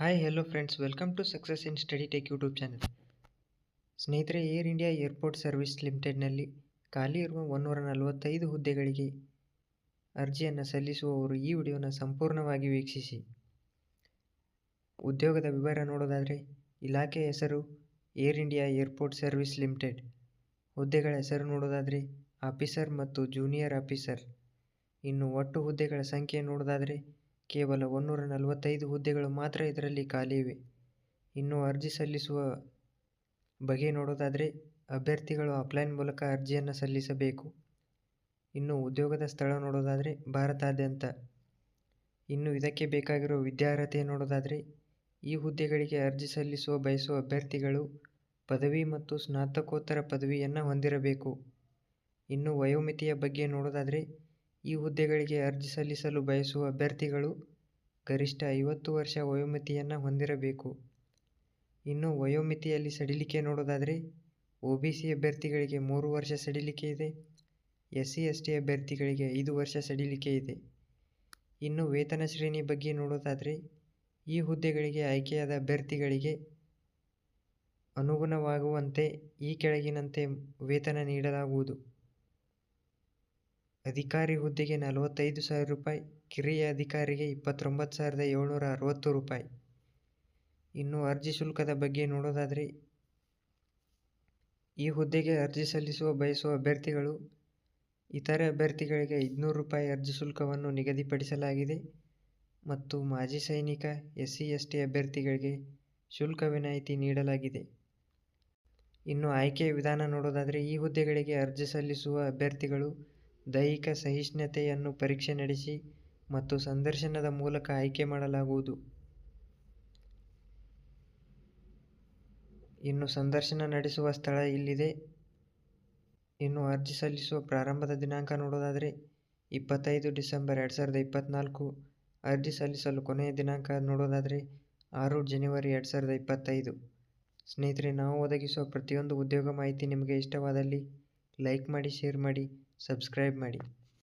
Hi hello friends welcome to success in study tech YouTube channel ಸ್ನೇಹಿತರೆ Air India airport service ಲಿಮಿಟೆಡ್ನಲ್ಲಿ ಖಾಲಿ ಇರುವ ಒಂದೂರ ನಲವತ್ತೈದು ಹುದ್ದೆಗಳಿಗೆ ಅರ್ಜಿಯನ್ನು ಸಲ್ಲಿಸುವವರು ಈ ವಿಡಿಯೋನ ಸಂಪೂರ್ಣವಾಗಿ ವೀಕ್ಷಿಸಿ. ಉದ್ಯೋಗದ ವಿವರ ನೋಡೋದಾದರೆ, ಇಲಾಖೆಯ ಹೆಸರು Air India airport service limited ಹುದ್ದೆಗಳ ಹೆಸರು ನೋಡೋದಾದರೆ ಆಫೀಸರ್ ಮತ್ತು ಜೂನಿಯರ್ ಆಫೀಸರ್ ಇನ್ನು ಒಟ್ಟು ಹುದ್ದೆಗಳ ಸಂಖ್ಯೆ ನೋಡೋದಾದರೆ ಕೇವಲ ಒಂದೂರ ನಲವತ್ತೈದು ಹುದ್ದೆಗಳು ಮಾತ್ರ ಇದರಲ್ಲಿ ಖಾಲಿ ಇವೆ ಇನ್ನು ಅರ್ಜಿ ಸಲ್ಲಿಸುವ ಬಗೆ ನೋಡೋದಾದರೆ, ಅಭ್ಯರ್ಥಿಗಳು ಆಫ್ಲೈನ್ ಮೂಲಕ ಅರ್ಜಿಯನ್ನು ಸಲ್ಲಿಸಬೇಕು. ಇನ್ನು ಉದ್ಯೋಗದ ಸ್ಥಳ ನೋಡೋದಾದರೆ, ಭಾರತಾದ್ಯಂತ. ಇನ್ನು ಇದಕ್ಕೆ ಬೇಕಾಗಿರುವ ವಿದ್ಯಾರ್ಹತೆ ನೋಡೋದಾದರೆ, ಈ ಹುದ್ದೆಗಳಿಗೆ ಅರ್ಜಿ ಸಲ್ಲಿಸುವ ಬಯಸುವ ಅಭ್ಯರ್ಥಿಗಳು ಪದವಿ ಮತ್ತು ಸ್ನಾತಕೋತ್ತರ ಪದವಿಯನ್ನು ಹೊಂದಿರಬೇಕು. ಇನ್ನು ವಯೋಮಿತಿಯ ಬಗ್ಗೆ ನೋಡೋದಾದರೆ ಈ ಹುದ್ದೆಗಳಿಗೆ ಅರ್ಜಿ ಸಲ್ಲಿಸಲು ಬಯಸುವ ಅಭ್ಯರ್ಥಿಗಳು ಗರಿಷ್ಠ ಐವತ್ತು ವರ್ಷ ವಯೋಮಿತಿಯನ್ನು ಹೊಂದಿರಬೇಕು. ಇನ್ನು ವಯೋಮಿತಿಯಲ್ಲಿ ಸಡಿಲಿಕೆ ನೋಡೋದಾದರೆ, ಒ ಬಿ ಸಿ ಅಭ್ಯರ್ಥಿಗಳಿಗೆ ಮೂರು ವರ್ಷ ಸಡಿಲಿಕೆ ಇದೆ, ಎಸ್ ಸಿ, ಎಸ್ ಟಿ ಅಭ್ಯರ್ಥಿಗಳಿಗೆ ಐದು ವರ್ಷ ಸಡಿಲಿಕೆ ಇದೆ. ಇನ್ನು ವೇತನ ಶ್ರೇಣಿ ಬಗ್ಗೆ ನೋಡೋದಾದರೆ, ಈ ಹುದ್ದೆಗಳಿಗೆ ಆಯ್ಕೆಯಾದ ಅಭ್ಯರ್ಥಿಗಳಿಗೆ ಅನುಗುಣವಾಗುವಂತೆ ಈ ಕೆಳಗಿನಂತೆ ವೇತನ ನೀಡಲಾಗುವುದು. ಅಧಿಕಾರಿ ಹುದ್ದೆಗೆ ನಲವತ್ತೈದು ಸಾವಿರ ರೂಪಾಯಿ, ಕಿರಿಯ ಅಧಿಕಾರಿಗೆ ಇಪ್ಪತ್ತೊಂಬತ್ತು ಸಾವಿರದ ಏಳ್ನೂರ ಅರವತ್ತು ರೂಪಾಯಿ. ಇನ್ನು ಅರ್ಜಿ ಶುಲ್ಕದ ಬಗ್ಗೆ ನೋಡೋದಾದರೆ, ಈ ಹುದ್ದೆಗೆ ಅರ್ಜಿ ಸಲ್ಲಿಸುವ, ಬಯಸುವ ಅಭ್ಯರ್ಥಿಗಳು, ಇತರೆ ಅಭ್ಯರ್ಥಿಗಳಿಗೆ ಐದುನೂರು ರೂಪಾಯಿ ಅರ್ಜಿ ಶುಲ್ಕವನ್ನು ನಿಗದಿಪಡಿಸಲಾಗಿದೆ ಮತ್ತು ಮಾಜಿ ಸೈನಿಕ ಎಸ್ ಸಿ ಎಸ್ ಟಿ ಅಭ್ಯರ್ಥಿಗಳಿಗೆ ಶುಲ್ಕ ವಿನಾಯಿತಿ ನೀಡಲಾಗಿದೆ. ಇನ್ನು ಆಯ್ಕೆಯ ವಿಧಾನ ನೋಡೋದಾದರೆ, ಈ ಹುದ್ದೆಗಳಿಗೆ ಅರ್ಜಿ ಸಲ್ಲಿಸುವ ಅಭ್ಯರ್ಥಿಗಳು ದೈಹಿಕ ಸಹಿಷ್ಣುತೆಯನ್ನು ಪರೀಕ್ಷೆ ನಡೆಸಿ ಮತ್ತು ಸಂದರ್ಶನದ ಮೂಲಕ ಆಯ್ಕೆ ಮಾಡಲಾಗುವುದು. ಇನ್ನು ಸಂದರ್ಶನ ನಡೆಸುವ ಸ್ಥಳ ಇಲ್ಲಿದೆ. ಇನ್ನು ಅರ್ಜಿ ಸಲ್ಲಿಸುವ ಪ್ರಾರಂಭದ ದಿನಾಂಕ ನೋಡೋದಾದರೆ ಇಪ್ಪತ್ತೈದು ಡಿಸೆಂಬರ್ ಎರಡು ಸಾವಿರದ ಇಪ್ಪತ್ತ್ನಾಲ್ಕು ಅರ್ಜಿ ಸಲ್ಲಿಸಲು ಕೊನೆಯ ದಿನಾಂಕ ನೋಡೋದಾದರೆ ಆರು ಜನವರಿ ಎರಡು ಸಾವಿರದ ಇಪ್ಪತ್ತೈದು. ಸ್ನೇಹಿತರೆ, ನಾವು ಒದಗಿಸುವ ಪ್ರತಿಯೊಂದು ಉದ್ಯೋಗ ಮಾಹಿತಿ ನಿಮಗೆ ಇಷ್ಟವಾದಲ್ಲಿ ಲೈಕ್ ಮಾಡಿ, ಶೇರ್ ಮಾಡಿ. ಸಬ್ಸ್ಕ್ರೈಬ್ ಮಾಡಿ.